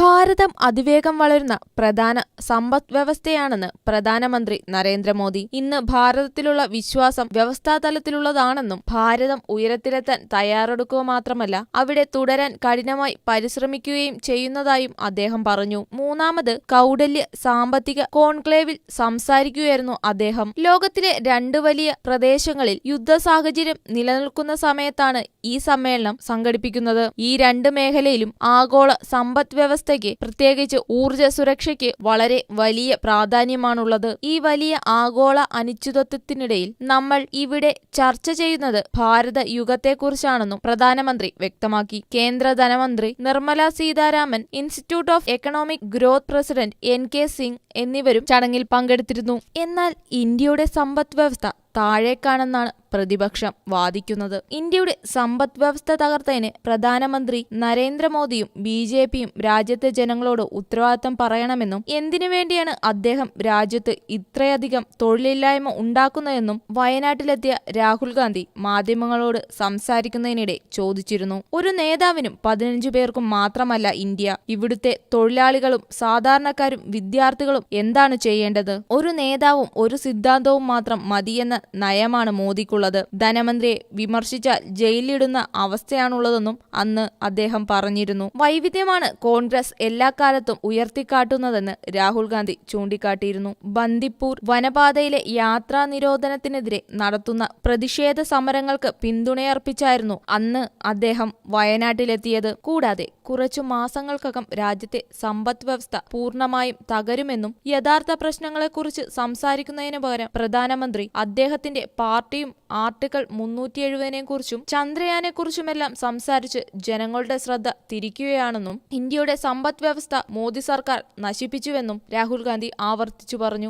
ഭാരതം അതിവേഗം വളരുന്ന പ്രധാന സമ്പദ് വ്യവസ്ഥയാണെന്ന് പ്രധാനമന്ത്രി നരേന്ദ്രമോദി. ഇന്ന് ഭാരതത്തിലുള്ള വിശ്വാസം വ്യവസ്ഥാതലത്തിലുള്ളതാണെന്നും ഭാരതം ഉയരത്തിലെത്താൻ തയ്യാറെടുക്കുക മാത്രമല്ല അവിടെ തുടരാൻ കഠിനമായി പരിശ്രമിക്കുകയും ചെയ്യുന്നതായും അദ്ദേഹം പറഞ്ഞു. മൂന്നാമത് കൗടല്യ സാമ്പത്തിക കോൺക്ലേവിൽ സംസാരിക്കുകയായിരുന്നു അദ്ദേഹം. ലോകത്തിലെ രണ്ട് വലിയ പ്രദേശങ്ങളിൽ യുദ്ധ സാഹചര്യം നിലനിൽക്കുന്ന സമയത്താണ് ഈ സമ്മേളനം സംഘടിപ്പിക്കുന്നത്. ഈ രണ്ട് മേഖലയിലും ആഗോള സമ്പദ് വ്യവസ്ഥയ്ക്ക് പ്രത്യേകിച്ച് ഊർജ സുരക്ഷയ്ക്ക് വളരെ വലിയ പ്രാധാന്യമാണുള്ളത്. ഈ വലിയ ആഗോള അനിശ്ചിതത്വത്തിനിടയിൽ നമ്മൾ ഇവിടെ ചർച്ച ചെയ്യുന്നത് ഭാരത യുഗത്തെക്കുറിച്ചാണെന്നും പ്രധാനമന്ത്രി വ്യക്തമാക്കി. കേന്ദ്ര ധനമന്ത്രി Nirmala Sitharaman Institute of Economic Growth president N K Singh എന്നിവരും ചടങ്ങിൽ പങ്കെടുത്തിരുന്നു. എന്നാൽ ഇന്ത്യയുടെ സമ്പദ് വ്യവസ്ഥ താഴേക്കാണെന്നാണ് പ്രതിപക്ഷം വാദിക്കുന്നത്. ഇന്ത്യയുടെ സമ്പദ് വ്യവസ്ഥ തകർത്തതിന് പ്രധാനമന്ത്രി നരേന്ദ്രമോദിയും ബി ജെ പിയും രാജ്യത്തെ ജനങ്ങളോട് ഉത്തരവാദിത്തം പറയണമെന്നും എന്തിനു വേണ്ടിയാണ് അദ്ദേഹം രാജ്യത്ത് ഇത്രയധികം തൊഴിലില്ലായ്മ ഉണ്ടാക്കുന്നതെന്നും വയനാട്ടിലെത്തിയ രാഹുൽ ഗാന്ധി മാധ്യമങ്ങളോട് സംസാരിക്കുന്നതിനിടെ ചോദിച്ചിരുന്നു. ഒരു നേതാവിനും പതിനഞ്ചു പേർക്കും മാത്രമല്ല ഇന്ത്യ. ഇവിടുത്തെ തൊഴിലാളികളും സാധാരണക്കാരും വിദ്യാർത്ഥികളും എന്താണ് ചെയ്യേണ്ടത്? ഒരു നേതാവും ഒരു സിദ്ധാന്തവും മാത്രം മതിയെന്ന നയമാണ് മോദിക്കുള്ളത്. ധനമന്ത്രിയെ വിമർശിച്ചാൽ ജയിലിലിടുന്ന അവസ്ഥയാണുള്ളതെന്നും അന്ന് അദ്ദേഹം പറഞ്ഞിരുന്നു. വൈവിധ്യമാണ് കോൺഗ്രസ് എല്ലാ കാലത്തും ഉയർത്തിക്കാട്ടുന്നതെന്ന് രാഹുൽ ഗാന്ധി ചൂണ്ടിക്കാട്ടിയിരുന്നു. ബന്ദിപ്പൂർ വനപാതയിലെ യാത്രാ നിരോധനത്തിനെതിരെ നടത്തുന്ന പ്രതിഷേധ സമരങ്ങൾക്ക് പിന്തുണയർപ്പിച്ചായിരുന്നു അന്ന് അദ്ദേഹം വയനാട്ടിലെത്തിയത്. കൂടാതെ കുറച്ചു മാസങ്ങൾക്കകം രാജ്യത്തെ സമ്പദ് വ്യവസ്ഥ പൂർണമായും തകരുമെന്നും യഥാർത്ഥ പ്രശ്നങ്ങളെക്കുറിച്ച് സംസാരിക്കുന്നതിന് പകരം പ്രധാനമന്ത്രി അദ്ദേഹത്തിന്റെ പാർട്ടിയും ആർട്ടിക്കിൾ മുന്നൂറ്റി എഴുപതിനെക്കുറിച്ചും ചന്ദ്രയാനെക്കുറിച്ചുമെല്ലാം സംസാരിച്ച് ജനങ്ങളുടെ ശ്രദ്ധ തിരിക്കുകയാണെന്നും ഇന്ത്യയുടെ സമ്പദ് വ്യവസ്ഥ മോദി സർക്കാർ നശിപ്പിച്ചുവെന്നും രാഹുൽ ഗാന്ധി ആവർത്തിച്ചു പറഞ്ഞു.